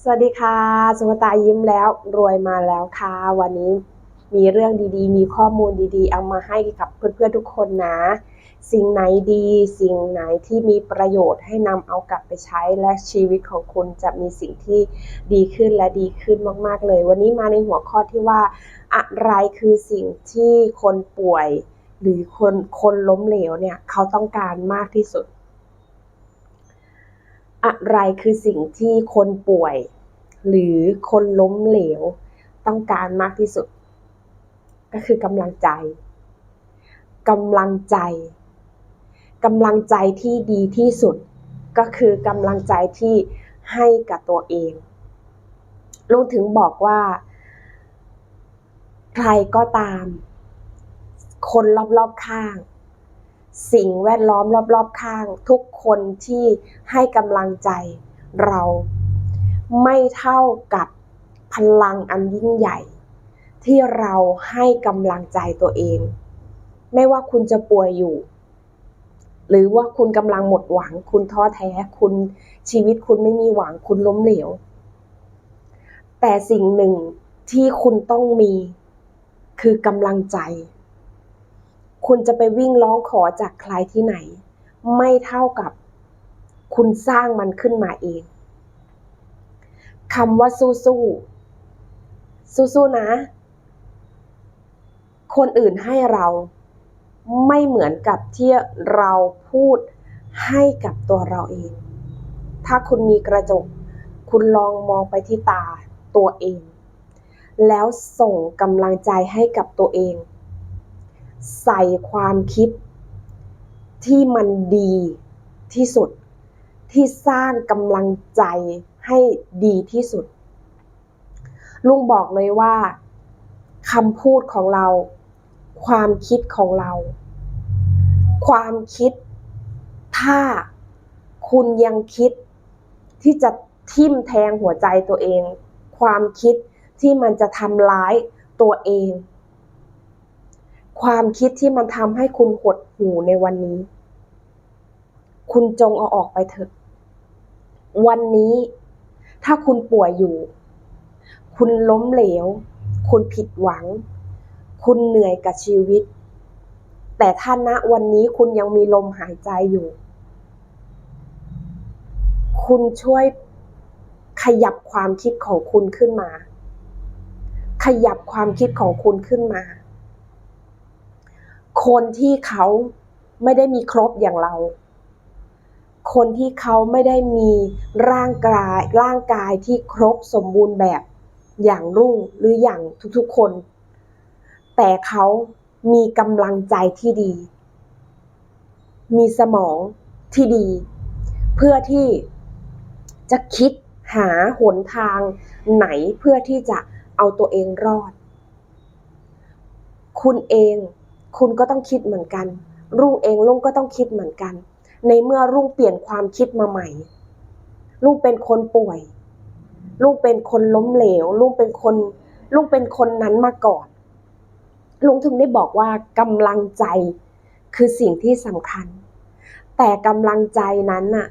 สวัสดีค่ะสุภตายิ้มแล้วรวยมาแล้วค่ะ วันนี้มีเรื่องดีๆ มีข้อมูลดีๆ เอามาให้กับเพื่อนๆทุกคนนะ สิ่งไหนดี สิ่งไหนที่มีประโยชน์ให้นำเอากลับไปใช้และชีวิตของคุณจะมีสิ่งที่ดีขึ้นและดีขึ้นมากๆเลย วันนี้มาในหัวข้อที่ว่า อะไรคือสิ่งที่คนป่วย หรือคนคนล้มเหลวเนี่ยเขาต้องการมากที่สุด อะไรคือสิ่งที่คนป่วย หรือคนล้มเหลว ต้องการมากที่สุด ก็คือกำลังใจกำลังใจกำลังใจที่ดีที่สุด ก็คือกำลังใจที่ให้กับตัวเองลุงถึงบอกว่า ใครก็ตาม คนรอบๆข้าง สิ่งแวดล้อมรอบๆข้าง ทุกคนที่ให้กำลังใจเรา ไม่เท่ากับพลังอันยิ่งใหญ่ ที่เราให้กำลังใจตัวเอง ไม่ว่าคุณจะป่วยอยู่ หรือว่าคุณกำลังหมดหวัง คุณท้อแท้ คุณชีวิตคุณไม่มีหวัง คุณล้มเหลว แต่สิ่งหนึ่งที่คุณต้องมีคือกำลังใจ คุณจะไปวิ่งร้องขอจากใครที่ไหน ไม่เท่ากับคุณสร้างมันขึ้นมาเองคำว่าสู้สู้สู้สู้นะ คนอื่นให้เราไม่เหมือนกับที่เราพูดให้กับตัวเราเอง ถ้าคุณมีกระจก คุณลองมองไปที่ตาตัวเอง แล้วส่งกำลังใจให้กับตัวเอง ใส่ความคิดที่มันดีที่สุด ที่สร้างกำลังใจให้ดีที่สุด ลุงบอกเลยว่าคำพูดของเรา ความคิดของเรา ความคิด ถ้าคุณยังคิดที่จะทิ่มแทงหัวใจตัวเอง ความคิดที่มันจะทำร้ายตัวเอง ความคิดที่มันทำให้คุณหดหูในวันนี้ คุณจงเอาออกไปเถอะ วันนี้ ถ้าคุณป่วยอยู่ คุณล้มเหลว คุณผิดหวัง คุณเหนื่อยกับชีวิต แต่ถ้าณวันนี้คุณยังมีลมหายใจอยู่ คุณช่วยขยับความคิดของคุณขึ้นมา ขยับความคิดของคุณขึ้นมา คนที่เขาไม่ได้มีครบอย่างเรา คนที่เขาไม่ได้มีร่างกายร่างกายที่ครบสมบูรณ์แบบอย่างรุ่งหรืออย่างทุกๆคน แต่เขามีกำลังใจที่ดี มีสมองที่ดี เพื่อที่จะคิดหาหนทางไหนเพื่อที่จะเอาตัวเองรอด คุณเอง คุณก็ต้องคิดเหมือนกัน รุ่งเองลุงก็ต้องคิดเหมือนกัน ในเมื่อรุ่งเปลี่ยนความคิดมาใหม่ลุงเป็นคนป่วยลุงเป็นคนล้มเหลวลุงเป็นคนลุงเป็นคนนั้นมาก่อนลุงถึงได้บอกว่ากำลังใจคือสิ่งที่สำคัญ แต่กำลังใจนั้นน่ะ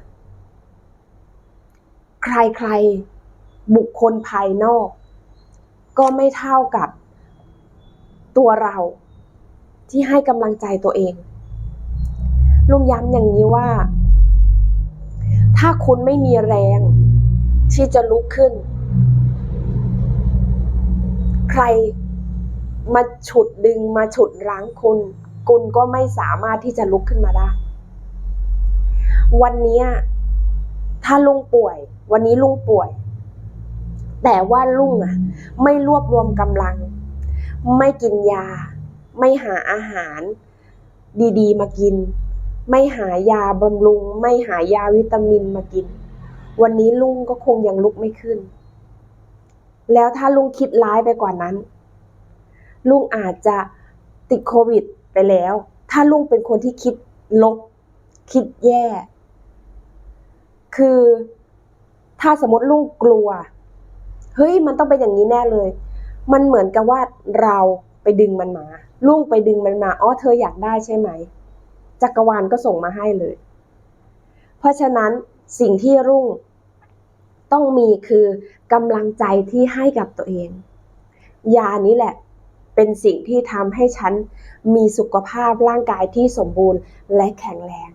ใครๆบุคคลภายนอก ก็ไม่เท่ากับตัวเรา ที่ให้กำลังใจตัวเอง ลุงย้ำอย่างนี้ว่า ถ้าคุณไม่มีแรง ที่จะลุกขึ้น ใครมาฉุดดึงมาฉุดรั้งคุณ คุณก็ไม่สามารถที่จะลุกขึ้นมาได้ วันนี้ถ้าลุงป่วย วันนี้ลุงป่วย แต่ว่าลุงอะ ไม่รวบรวมกำลัง ไม่กินยา ไม่หาอาหารดีๆ มากิน ไม่หายาบำรุง ไม่หายาวิตามินมากิน วันนี้ลุงก็คงยังลุกไม่ขึ้น แล้วถ้าลุงคิดร้ายไปกว่านั้น ลุงอาจจะติดโควิดไปแล้ว ถ้าลุงเป็นคนที่คิดลบ คิดแย่ คือถ้าสมมติลุงกลัว เฮ้ย มันต้องเป็นอย่างนี้แน่เลย มันเหมือนกับว่าเราไปดึงมันมา ลุงไปดึงมันมาอ๋อเธออยากได้ใช่ไหมจักรวาลก็ส่งมาให้เลย เพราะฉะนั้นสิ่งที่รุ่งต้องมีคือกำลังใจที่ให้กับตัวเอง ยานี้แหละ เป็นสิ่งที่ทำให้ฉันมีสุขภาพร่างกายที่สมบูรณ์และแข็งแรง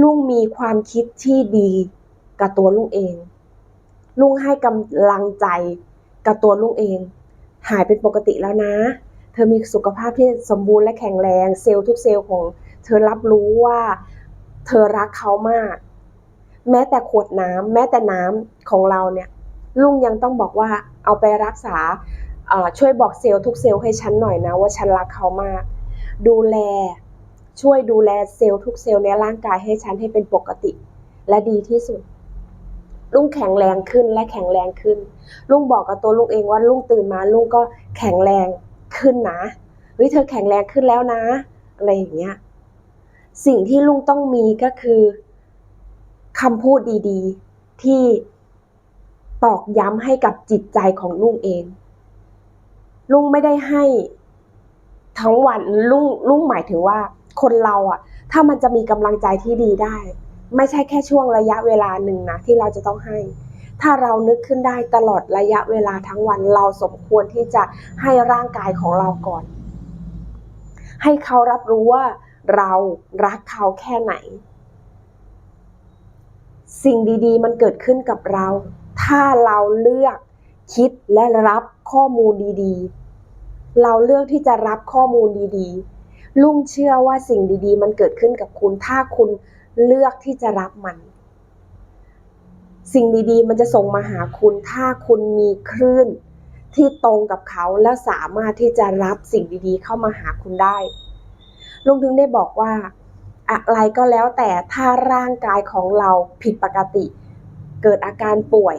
ลุงมีความคิดที่ดีกับตัวลุงเอง ลุงให้กำลังใจกับตัวลุงเอง หายเป็นปกติแล้วนะ เธอมีสุขภาพที่สมบูรณ์และแข็งแรง เซลล์ทุกเซลล์ของเธอรับรู้ว่า เธอรักเขามาก แม้แต่ขวดน้ำแม้แต่น้ำของเราเนี่ยลุงยังต้องบอกว่าเอาไปรักษาช่วยบอกเซลล์ทุกเซลล์ให้ฉันหน่อยนะว่าฉันรักเขามาก ดูแลช่วยดูแลเซลล์ทุกเซลล์ในร่างกายให้ฉันให้เป็นปกติ และดีที่สุดลุงแข็งแรงขึ้นและแข็งแรงขึ้นลุงบอกกับตัวลุงเองว่าลุงตื่นมาลุงก็แข็งแรง ขึ้นนะเฮ้ยเธอแข็งแรงขึ้นแล้วนะ อะไรอย่างเงี้ย สิ่งที่ลุงต้องมีก็คือคำพูดดีๆ ที่ตอกย้ำให้กับจิตใจของลุงเอง ลุงไม่ได้ให้ทั้งวันลุงลุงหมายถึงว่า คนเราอะถ้ามันจะมีกำลังใจที่ดีได้ ไม่ใช่แค่ช่วงระยะเวลาหนึ่งนะที่เราจะต้องให้ ถ้าเรานึกขึ้นได้ตลอดระยะเวลาทั้งวัน เราสมควรที่จะให้ร่างกายของเราก่อน ให้เขารับรู้ว่าเรารักเขาแค่ไหน สิ่งดีๆ มันเกิดขึ้นกับเรา ถ้าเราเลือกคิดและรับข้อมูลดีๆ เราเลือกที่จะรับข้อมูลดีๆ ลุงเชื่อว่าสิ่งดีๆ มันเกิดขึ้นกับคุณ ถ้าคุณเลือกที่จะรับมัน สิ่งดีๆ มันจะส่งมาหาคุณ ถ้าคุณมีคลื่นที่ตรงกับเขาและสามารถที่จะรับสิ่งดีๆ เข้ามาหาคุณได้ลุงถึงได้บอกว่า อะไรก็แล้วแต่ถ้าร่างกายของเราผิดปกติ เกิดอาการป่วย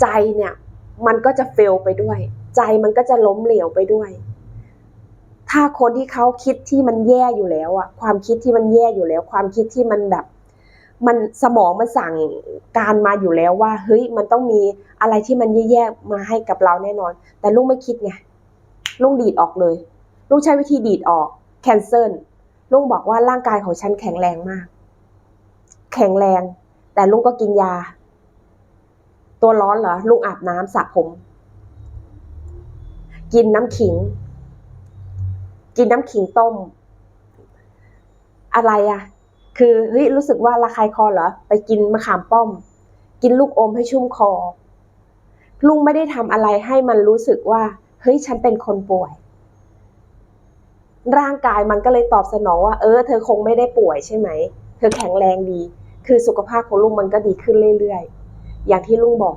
ใจเนี่ยมันก็จะเฟลไปด้วย ใจมันก็จะล้มเหลวไปด้วย ถ้าคนที่เขาคิดที่มันแย่อยู่แล้วอะความคิดที่มันแย่อยู่แล้ว ความคิดที่มันแบบ มันสมองมันสั่งการมาอยู่แล้วว่า เฮ้ยมันต้องมีอะไรที่มันแย่ๆมาให้กับเราแน่นอน แต่ลุงไม่คิดไงลุงดีดออกเลยลุงใช้วิธีดีดออกแคนเซิลลุงบอกว่าร่างกายของฉันแข็งแรงมาก แข็งแรง แต่ลุงก็กินยา ตัวร้อนเหรอลุงอาบน้ำสระผม กินน้ำขิง กินน้ำขิงต้ม อะไรอะ คือเฮ้ยรู้สึกว่าระคายคอเหรอไปกินมะขามป้อม กินลูกอมให้ชุ่มคอ ลุงไม่ได้ทำอะไรให้มันรู้สึกว่า เฮ้ยฉันเป็นคนป่วย ร่างกายมันก็เลยตอบสนองว่า เออ เธอคงไม่ได้ป่วยใช่ไหม เธอแข็งแรงดี คือสุขภาพของลุงมันก็ดีขึ้นเรื่อยๆ อย่างที่ลุงบอก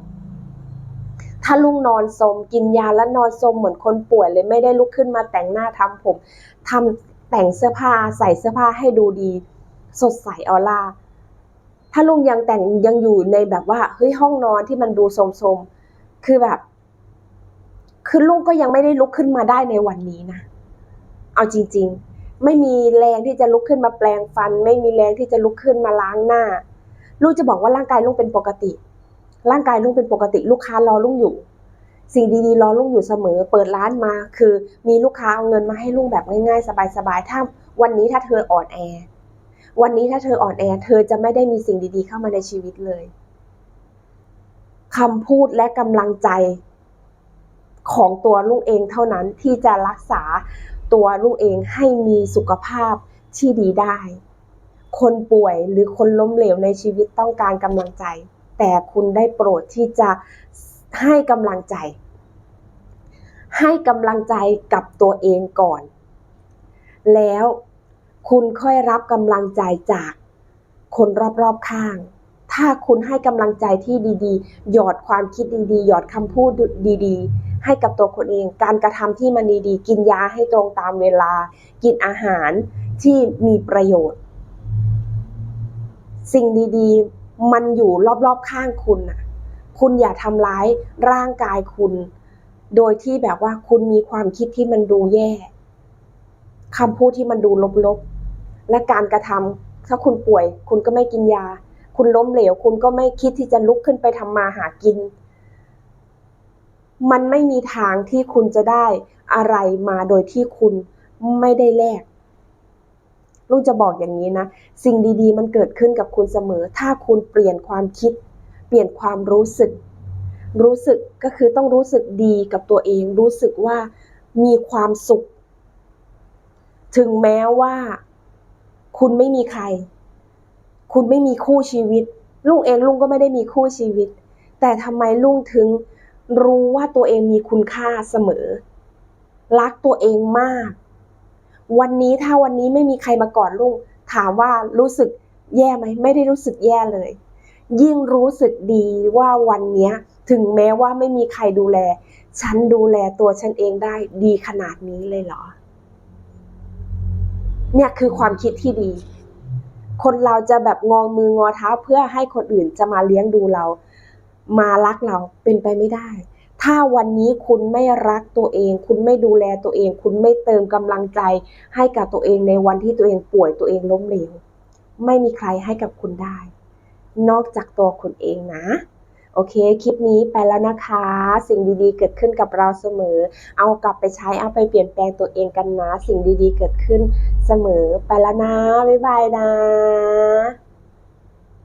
ถ้าลุงนอนสมกินยาแล้วนอนสมเหมือนคนป่วยเลยไม่ได้ลุกขึ้นมาแต่งหน้าทำผมทำแต่งเสื้อผ้าใส่เสื้อผ้าให้ดูดี สดใสออร่าถ้าลุงยังแต่งยังอยู่ในแบบว่าเฮ้ยห้องนอนที่มันดูโสมๆคือแบบคือลุงก็ยังไม่ได้ลุกขึ้นมาได้ในวันนี้นะเอาจริง ๆ ไม่มีแรงที่จะลุกขึ้นมาแปลงฟัน ไม่มีแรงที่จะลุกขึ้นมาล้างหน้าลุงจะบอกว่าร่างกายลุงเป็นปกติ ร่างกายลุงเป็นปกติ ลูกค้ารอลุงอยู่ สิ่งดีๆรอลุงอยู่เสมอ เปิดร้านมา คือมีลูกค้าเอาเงินมาให้ลุงแบบง่ายๆ สบายๆ ถ้าวันนี้ถ้าเธออ่อนแอ วันนี้ถ้าเธออ่อนแอ เธอจะไม่ได้มีสิ่งดีๆ เข้ามาในชีวิตเลยคำพูดและกำลังใจของตัวลุงเองเท่านั้นที่จะรักษาตัวลุงเองให้มีสุขภาพที่ดีได้ คนป่วยหรือคนล้มเหลวในชีวิตต้องการกำลังใจ แต่คุณได้โปรดที่จะให้กำลังใจ ให้กำลังใจกับตัวเองก่อน แล้ว คุณค่อยรับกำลังใจจากคนรอบๆข้าง ถ้าคุณให้กำลังใจที่ดีๆ หยอดความคิดดีๆ หยอดคำพูดดีๆ ให้กับตัวคนเอง การกระทำที่มันดีๆ กินยาให้ตรงตามเวลา กินอาหารที่มีประโยชน์ สิ่งดีๆ มันอยู่รอบๆข้างคุณนะคุณอย่าทำร้ายร่างกายคุณ โดยที่แบบว่าคุณมีความคิดที่มันดูแย่คำพูดที่มันดูลบๆ และการกระทำถ้าคุณป่วย คุณก็ไม่กินยา คุณล้มเหลว คุณก็ไม่คิดที่จะลุกขึ้นไปทำมาหากิน มันไม่มีทางที่คุณจะได้อะไรมาโดยที่คุณไม่ได้แลกลุงจะบอกอย่างนี้นะ สิ่งดีๆ มันเกิดขึ้นกับคุณเสมอ ถ้าคุณเปลี่ยนความคิด เปลี่ยนความรู้สึก รู้สึกก็คือต้องรู้สึกดีกับตัวเอง รู้สึกว่ามีความสุข ถึงแม้ว่า คุณไม่มีใคร คุณไม่มีคู่ชีวิต ลุงเองลุงก็ไม่ได้มีคู่ชีวิต แต่ทำไมลุงถึงรู้ว่าตัวเองมีคุณค่าเสมอ รักตัวเองมาก วันนี้ถ้าวันนี้ไม่มีใครมากอดลุงถามว่ารู้สึกแย่ไหมไม่ได้รู้สึกแย่เลย ยิ่งรู้สึกดีว่าวันนี้ถึงแม้ว่าไม่มีใครดูแล ฉันดูแลตัวฉันเองได้ดีขนาดนี้เลยเหรอ เนี่ยคือความคิดที่ดี คนเราจะแบบงอมืองอเท้าเพื่อให้คนอื่นจะมาเลี้ยงดูเรา มารักเราเป็นไปไม่ได้ ถ้าวันนี้คุณไม่รักตัวเอง คุณไม่ดูแลตัวเอง คุณไม่เติมกำลังใจ ให้กับตัวเองในวันที่ตัวเองป่วยตัวเองล้มเหลว ไม่มีใครให้กับคุณได้ นอกจากตัวคุณเองนะ โอเค คลิปนี้ไปแล้วนะคะ สิ่งดีๆ เกิดขึ้นกับเราเสมอ เอากลับไปใช้เอาไปเปลี่ยนแปลงตัวเองกันนะ สิ่งดีๆ เกิดขึ้นเสมอไปแล้วนะ บ๊ายบายนะ